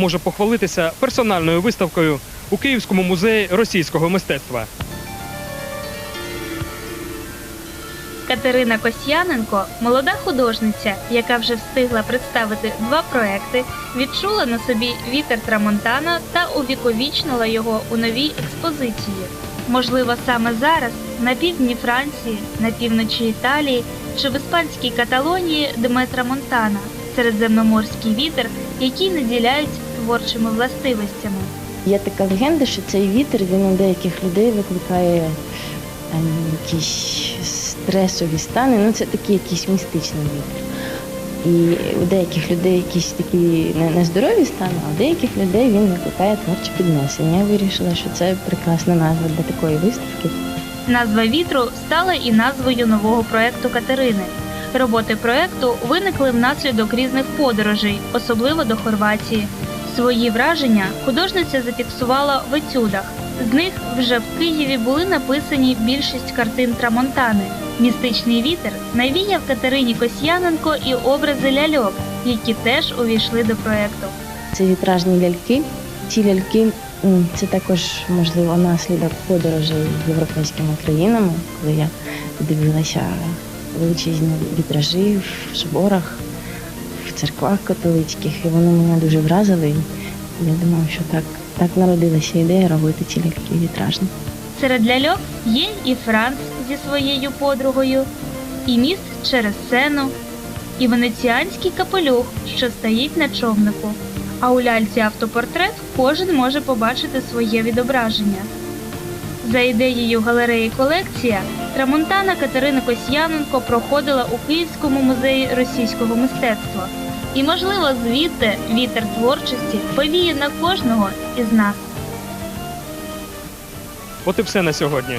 може похвалитися персональною виставкою у Київському музеї російського мистецтва. Катерина Косьяненко молода художниця, яка вже встигла представити два проекти, відчула на собі вітер Трамонтана та увіковічнила його у новій експозиції. Можливо, саме зараз на півдні Франції, на півночі Італії чи в іспанській Каталонії дме Трамонтана середземноморський вітер, який наділяють творчими властивостями. Є така легенда, що цей вітер він у деяких людей викликає ем, якісь стресові стани. Ну, це такий якийсь містичний вітер. І у деяких людей якісь такі не- нездорові стани, а у деяких людей він викликає творче піднесення. Я вирішила, що це прекрасна назва для такої виставки. Назва вітру стала і назвою нового проекту Катерини. Роботи проекту виникли внаслідок різних подорожей, особливо до Хорватії. Свої враження художниця зафіксувала в етюдах. З них вже в Києві були написані більшість картин Трамонтани. Містичний вітер навіяв Катерині Косьяненко і образи ляльок, які теж увійшли до проекту. Це вітражні ляльки. Ці ляльки це також можливо наслідок подорожей європейськими країнами, коли я дивилася величезні вітражі в соборах, в церквах католицьких, і вони мене дуже вразили. Я думаю, що так, так народилася ідея робити ці ляльки вітражні. Серед ляльок є і Франц зі своєю подругою, і міст через сену, і венеціанський капелюх, що стоїть на човнику. А у ляльці автопортрет кожен може побачити своє відображення. За ідеєю галереї колекція, Трамонтана Катерина Косьяненко проходила у Київському музеї російського мистецтва. І, можливо, звідти вітер творчості повіє на кожного із нас. От і все на сьогодні.